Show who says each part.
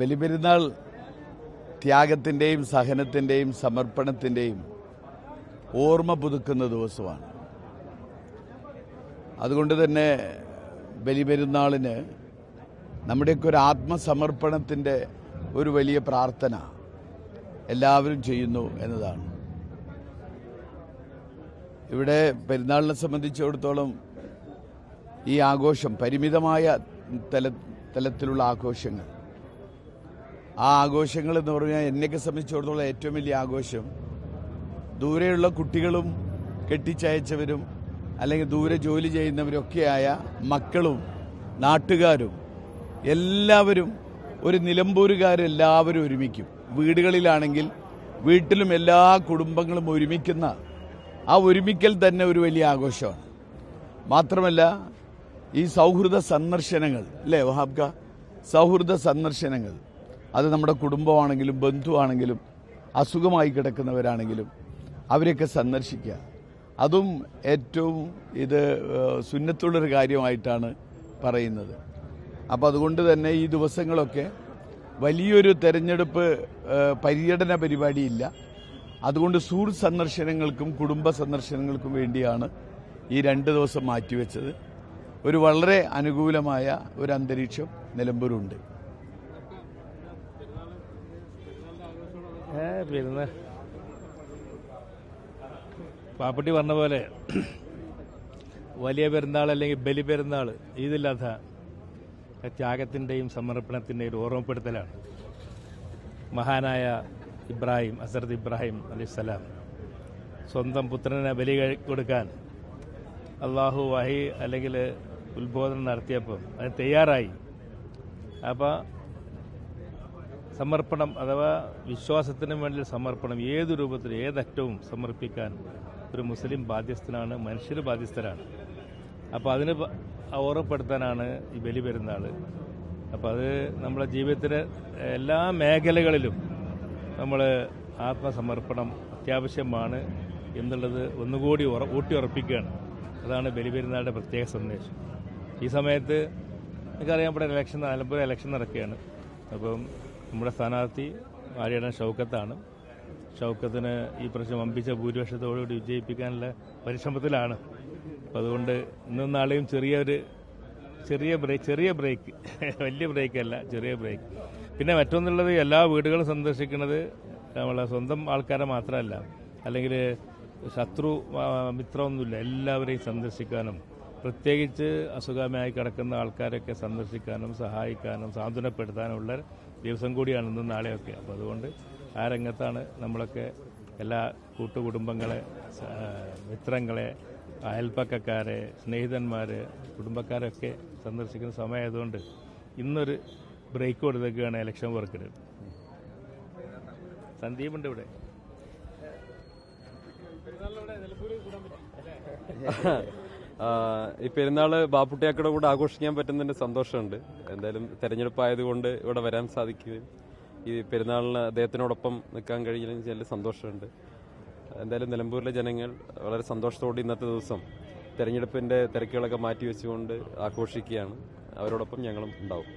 Speaker 1: ബലിപെരുന്നാൾ ത്യാഗത്തിന്റെയും സഹനത്തിന്റെയും സമർപ്പണത്തിന്റെയും ഓർമ്മ പുതുക്കുന്ന ദിവസമാണ്. അതുകൊണ്ട് തന്നെ ബലിപെരുന്നാളിന് നമ്മുടെയൊക്കെ ഒരു ആത്മസമർപ്പണത്തിന്റെ ഒരു വലിയ പ്രാർത്ഥന എല്ലാവരും ചെയ്യുന്നു എന്നതാണ്. ഇവിടെ പെരുന്നാളിനെ സംബന്ധിച്ചിടത്തോളം ഈ ആഘോഷം പരിമിതമായ തല തലത്തിലുള്ള ആഘോഷങ്ങൾ. ആ ആഘോഷങ്ങൾ എന്ന് പറഞ്ഞാൽ എന്നെയൊക്കെ സംബന്ധിച്ചിടത്തോളം ഏറ്റവും വലിയ ആഘോഷം. ദൂരെയുള്ള കുട്ടികളും കെട്ടിച്ചയച്ചവരും അല്ലെങ്കിൽ ദൂരെ ജോലി ചെയ്യുന്നവരൊക്കെയായ മക്കളും നാട്ടുകാരും എല്ലാവരും ഒരു നിലമ്പൂരുകാരെല്ലാവരും ഒരുമിക്കും. വീടുകളിലാണെങ്കിൽ വീട്ടിലും എല്ലാ കുടുംബങ്ങളും ഒരുമിക്കുന്ന ആ ഒരുമിക്കൽ തന്നെ ഒരു വലിയ ആഘോഷമാണ്. മാത്രമല്ല ഈ സൗഹൃദ സന്ദർശനങ്ങൾ അല്ലേ വഹാബ്ക സൗഹൃദ സന്ദർശനങ്ങൾ. അത് നമ്മുടെ കുടുംബമാണെങ്കിലും ബന്ധുവാണെങ്കിലും അസുഖമായി കിടക്കുന്നവരാണെങ്കിലും അവരെയൊക്കെ സന്ദർശിക്കുക. അതും ഏറ്റവും ഇത് സുന്നത്തുള്ളൊരു കാര്യമായിട്ടാണ് പറയുന്നത്. അപ്പോൾ അതുകൊണ്ട് തന്നെ ഈ ദിവസങ്ങളൊക്കെ വലിയൊരു തെരഞ്ഞെടുപ്പ് പര്യടന പരിപാടിയില്ല. അതുകൊണ്ട് സുഹൃത്ത് സന്ദർശനങ്ങൾക്കും കുടുംബ സന്ദർശനങ്ങൾക്കും വേണ്ടിയാണ് ഈ രണ്ട് ദിവസം മാറ്റിവെച്ചത്. ഒരു വളരെ അനുകൂലമായ ഒരു അന്തരീക്ഷം നിലമ്പൂരുണ്ട്.
Speaker 2: വരുന്നത്. പാപ്പട്ടി പറഞ്ഞ പോലെ വലിയ പെരുന്നാൾ അല്ലെങ്കിൽ ബലി പെരുന്നാൾ ഇതില്ലാത്ത ത്യാഗത്തിന്റെയും സമർപ്പണത്തിന്റെയും ഒരു ഓർമ്മപ്പെടുത്തലാണ്. മഹാനായ ഇബ്രാഹിം അസറത്ത് ഇബ്രാഹിം അലൈഹിസ്സലാം സ്വന്തം പുത്രനെ ബലി കൊടുക്കാൻ അള്ളാഹു വഹി അല്ലെങ്കിൽ ഉത്ബോധനം നടത്തിയപ്പോൾ അത് തയ്യാറായി. അപ്പോൾ സമർപ്പണം അഥവാ വിശ്വാസത്തിന് വേണ്ടി സമർപ്പണം ഏത് രൂപത്തിൽ ഏതറ്റവും സമർപ്പിക്കാൻ ഒരു മുസ്ലിം ബാധ്യസ്ഥനാണ് മനുഷ്യർ ബാധ്യസ്ഥരാണ്. അപ്പോൾ അതിന് ഓർമ്മപ്പെടുത്താനാണ് ഈ ബലി പെരുന്നാൾ അപ്പോൾ അത് നമ്മുടെ ജീവിതത്തിലെ എല്ലാ മേഖലകളിലും നമ്മൾ ആത്മസമർപ്പണം അത്യാവശ്യമാണ് എന്നുള്ളത് ഒന്നുകൂടി ഉറ ഊട്ടിയുറപ്പിക്കുകയാണ്. അതാണ് ബലി പെരുന്നാളുടെ പ്രത്യേക സന്ദേശം. ഈ സമയത്ത് എനിക്കറിയാം ഇവിടെ ഇലക്ഷൻ നിലമ്പൂർ ഇലക്ഷൻ നടക്കുകയാണ്. അപ്പം നമ്മുടെ സ്ഥാനാർത്ഥി ആര്യടൻ ഷൗക്കത്താണ്. ഷൗക്കത്തിന് ഈ പ്രശ്നം വമ്പിച്ച ഭൂരിപക്ഷത്തോടുകൂടി വിജയിപ്പിക്കാനുള്ള പരിശ്രമത്തിലാണ്. അപ്പം അതുകൊണ്ട് ഇന്നും നാളെയും ചെറിയൊരു ചെറിയ ബ്രേക്ക് ചെറിയ ബ്രേക്ക് വലിയ ബ്രേക്ക് അല്ല ചെറിയ ബ്രേക്ക്. പിന്നെ മറ്റൊന്നുള്ളത് എല്ലാ വീടുകളും സന്ദർശിക്കുന്നത് നമ്മളെ സ്വന്തം ആൾക്കാരെ മാത്രമല്ല. അല്ലെങ്കിൽ ശത്രു മിത്രമൊന്നുമില്ല. എല്ലാവരെയും സന്ദർശിക്കാനും പ്രത്യേകിച്ച് അസുഖമായി കിടക്കുന്ന ആൾക്കാരൊക്കെ സന്ദർശിക്കാനും സഹായിക്കാനും സാന്ത്വനപ്പെടുത്താനുമുള്ള ദിവസം കൂടിയാണ് ഇന്നും നാളെയൊക്കെ അപ്പോൾ അതുകൊണ്ട് ആ രംഗത്താണ് നമ്മളൊക്കെ എല്ലാ കൂട്ടുകുടുംബങ്ങളെ മിത്രങ്ങളെ അയൽപ്പക്കക്കാരെ സ്നേഹിതന്മാരെ കുടുംബക്കാരൊക്കെ സന്ദർശിക്കുന്ന സമയമായതുകൊണ്ട് ഇന്നൊരു ബ്രേക്ക് കൊടുത്തേക്കാണ് ഇലക്ഷൻ വർക്കിന് സന്ദീപുണ്ട് ഇവിടെ
Speaker 3: ആ, ഈ പെരുന്നാൾ ബാപ്പുട്ടിയാക്കയുടെ കൂടെ ആഘോഷിക്കാൻ പറ്റുന്നതിന്റെ സന്തോഷമുണ്ട്. എന്തായാലും തെരഞ്ഞെടുപ്പ് ആയതുകൊണ്ട് ഇവിടെ വരാൻ സാധിക്കുകയും ഈ പെരുന്നാളിന് അദ്ദേഹത്തിനോടൊപ്പം നിൽക്കാൻ കഴിയുന്നതിൽ ചില സന്തോഷമുണ്ട്. എന്തായാലും നിലമ്പൂരിലെ ജനങ്ങൾ വളരെ സന്തോഷത്തോടെ ഇന്നത്തെ ദിവസം തെരഞ്ഞെടുപ്പിന്റെ തിരക്കുകളൊക്കെ മാറ്റി വെച്ചുകൊണ്ട് ആഘോഷിക്കുകയാണ്. അവരോടൊപ്പം ഞങ്ങളും ഉണ്ടാവും.